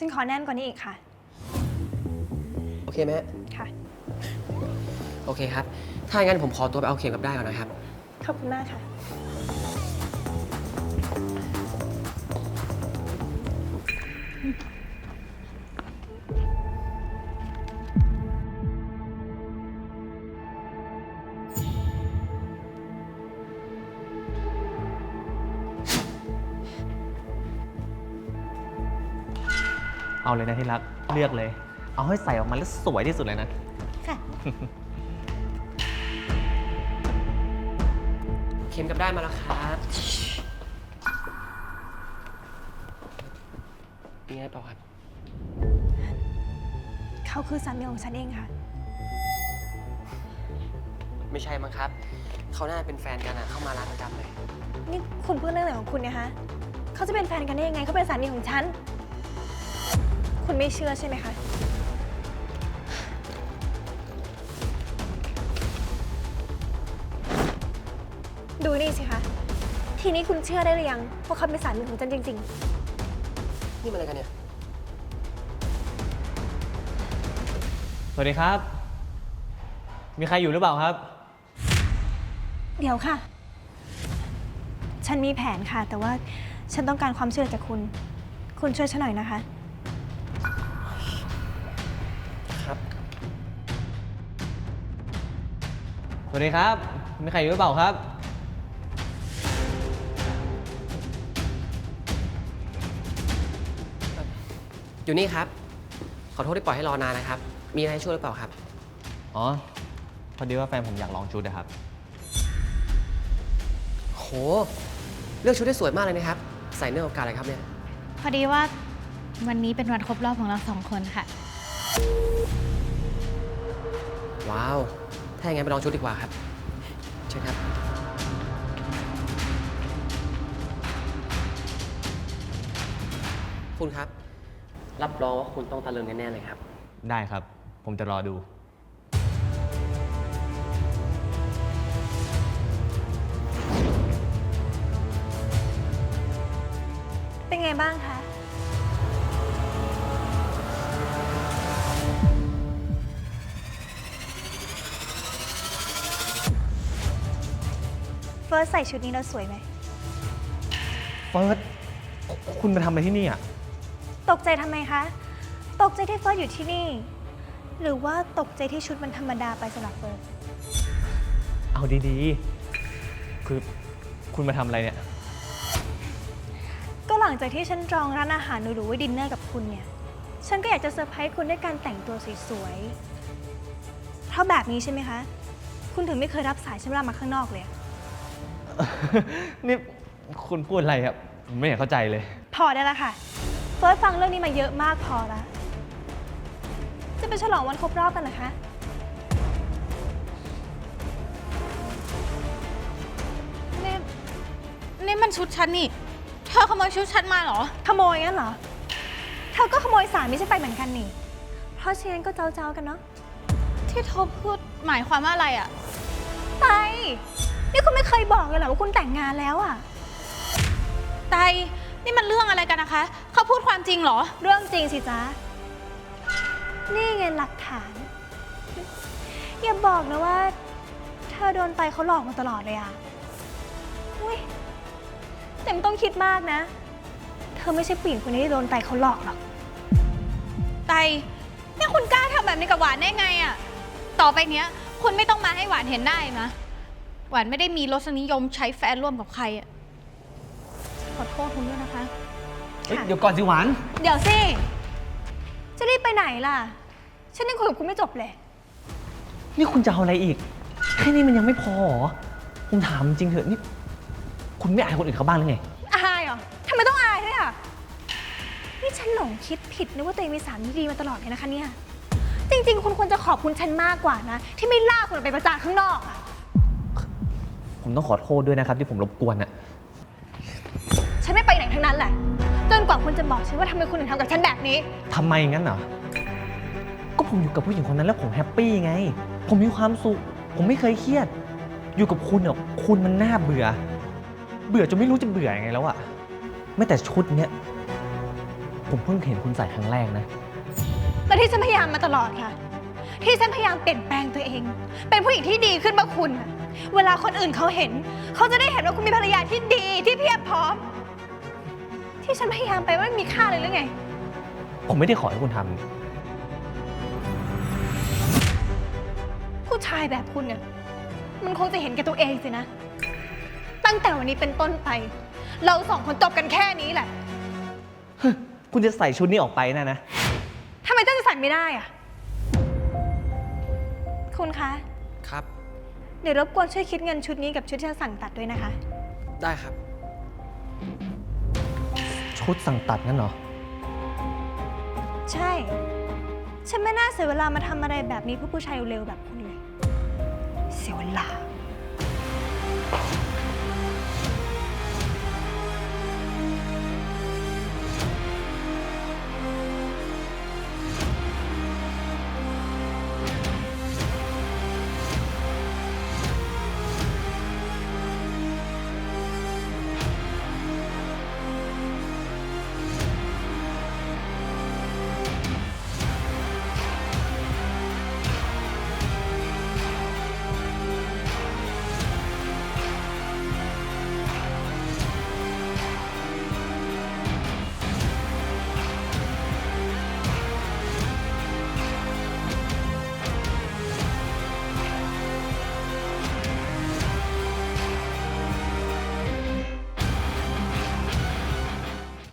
ฉันขอแน่นกว่านี้อีกค่ะ โอเคไหมฮะค่ะ โอเคครับ ถ้าอย่างนั้นผมขอตัวไปเอาเข็มกลับได้ก่อนนะครับ ขอบคุณมากค่ะ เอาเลยนะที่รัก เลือกเลย เอาให้ใส่ออกมาแล้วสวยที่สุดเลยนะ ค่ะ เข็มกลับได้มาแล้วครับมีอะไรเปล่าครับ เขาคือสามีของฉันเองค่ะ ไม่ใช่มั้งครับ เขาน่าจะเป็นแฟนกันอะเข้ามาร้านประจำเลย นี่คุณพูดเรื่องอะไรของคุณเนี่ยคะเขาจะเป็นแฟนกันได้ยังไงเขาเป็นสามีของฉัน คุณไม่เชื่อใช่ไหมคะ ดูนี่สิคะ ทีนี้คุณเชื่อได้หรือยังว่าเขาเป็นสามีของฉันจริง นี่มันอะไรกันเนี่ย สวัสดีครับ มีใครอยู่หรือเปล่าครับ ๆ เดี๋ยวค่ะ ฉันมีแผนค่ะ แต่ว่าฉันต้องการความช่วยเหลือจากคุณ คุณช่วยฉันหน่อยนะคะ สวัสดีครับ มีใครอยู่หรือเปล่าครับ อยู่นี่ครับ ขอโทษที่ปล่อยให้รอนานนะครับ มีอะไรให้ช่วยหรือเปล่าครับ อ๋อ พอดีว่าแฟนผมอยากลองชุดนะครับ โห เลือกชุดได้สวยมากเลยนะครับ ใส่เนื้อโอกาสอะไรครับเนี่ย พอดีว่าวันนี้เป็นวันครบรอบของเราสองคนค่ะ ว้าว ถ้าอย่างนั้นไปลองชุดดีกว่าครับเชิญครับ คุณครับ รับรองว่าคุณต้องตะลึงแน่ๆเลยครับ ได้ครับ ผมจะรอดู เป็นไงบ้างคะ ร์สใส่ชุดนี้แล้วสวยไหม เฟิร์สคุณมาทำอะไรที่นี่อะ ตกใจทำไมคะ ตกใจที่เฟิร์สอยู่ที่นี่ หรือว่าตกใจที่ชุดมันธรรมดาไปสำหรับเฟิร์สเอาดีๆ คือคุณมาทำอะไรเนี่ย ก็หลังจากที่ฉันจองร้านอาหารหรูๆไว้ดินเนอร์กับคุณเนี่ย ฉันก็อยากจะเซอร์ไพรส์คุณด้วยการแต่งตัวสวยๆ เพราะแบบนี้ใช่ไหมคะ คุณถึงไม่เคยรับสายฉันเวลามาข้างนอกเลย นี่คุณพูดอะไรครับผมไม่เห็นเข้าใจเลย พอได้แล้วค่ะ เฟิร์สฟังเรื่องนี้มาเยอะมากพอแล้วจะไปฉลองวันครบรอบกันเหรอคะ นี่นี่มันชุดฉันนี่ เธอขโมยชุดฉันมาเหรอ ขโมยงั้นเหรอ เธอก็ขโมยสามีฉันไปเหมือนกันนี่ เพราะฉะนั้นก็เจ้าๆกันเนาะ ที่เธอพูดหมายความว่าอะไรอะ ไป นี่คุณไม่เคยบอกเลยเหรอว่าคุณแต่งงานแล้วอะไตนี่มันเรื่องอะไรกันนะคะ เขาพูดความจริงเหรอ เรื่องจริงสิจ๊ะ นี่ไงหลักฐาน อย่าบอกนะว่า เธอโดนไปเขาหลอกมาตลอดเลยอะอุ้ยแต่ไม่ต้องคิดมากนะ เธอไม่ใช่ผู้หญิงคนนี้ที่โดนไปเขาหลอกหรอก ไตนี่คุณกล้าทำแบบนี้กับหวานได้ไงอะต่อไปเนี้ย คุณไม่ต้องมาให้หวานเห็นได้นะ หวานไม่ได้มีรสนิยมใช้แฟนร่วมกับใครอะขอโทษคุณด้วยนะคะ เฮ้ยค่ะเดี๋ยวก่อนสิหวาน เดี๋ยวสิ จะรีบไปไหนล่ะ ฉันยังคุยกับคุณไม่จบเลย นี่คุณจะเอาอะไรอีก แค่นี้มันยังไม่พอเหรอผมถามจริงเถอะนี่ คุณไม่อายคนอื่นเขาบ้างหรือไง อายเหรอทำไมต้องอายด้วยอะ นี่ฉันหลงคิดผิดนึกว่าตัวเองมีสามีดีมาตลอดเลยนะคะเนี่ย จริง ๆ คุณควรจะขอบคุณฉันมากกว่านะ ที่ไม่ล่ากคุณออกไปประจานข้างนอกอะ ผมต้องขอโทษด้วยนะครับ ที่ผมรบกวนอะฉันไม่ไปไหนทั้งนั้นแหละจนกว่าคุณจะบอกฉันว่าทำไมคุณถึงทำกับฉันแบบนี้ ทำไมงั้นเหรอ ก็ผมอยู่กับผู้หญิงคนนั้นแล้วผมแฮปปี้ไง ผมมีความสุข ผมไม่เคยเครียด อยู่กับคุณเนี่ยคุณมันน่าเบื่อ เบื่อจนไม่รู้จะเบื่อยังไงแล้วอะไม่แต่ชุดเนี้ยผมเพิ่งเห็นคุณใส่ครั้งแรกนะและที่ฉันพยายามมาตลอดค่ะ ที่ฉันพยายามเปลี่ยนแปลงตัวเอง เป็นผู้หญิงที่ดีขึ้นเมื่อคุณอะเวลาคนอื่นเขาเห็น เขาจะได้เห็นว่าคุณมีภรรยาที่ดีที่เพียบพร้อม ที่ฉันพยายามไปว่าไม่มีค่าเลยหรือไง ผมไม่ได้ขอให้คุณทำผู้ชายแบบคุณเนี่ยมันคงจะเห็นแก่ตัวเองสินะ ตั้งแต่วันนี้เป็นต้นไป เราสองคนจบกันแค่นี้แหละ คุณจะใส่ชุดนี้ออกไปนะนะ ทำไมเจ้าจะใส่ไม่ได้อะ คุณคะ ครับ เดี๋ยวรบกวนช่วยคิดเงินชุดนี้กับชุดที่ฉันสั่งตัดด้วยนะคะ ได้ครับ ชุดสั่งตัดงั้นเหรอ ใช่ ฉันไม่น่าเสียเวลามาทำอะไรแบบนี้เพื่อผู้ชายเร็วๆแบบคุณเลย เสียเวลา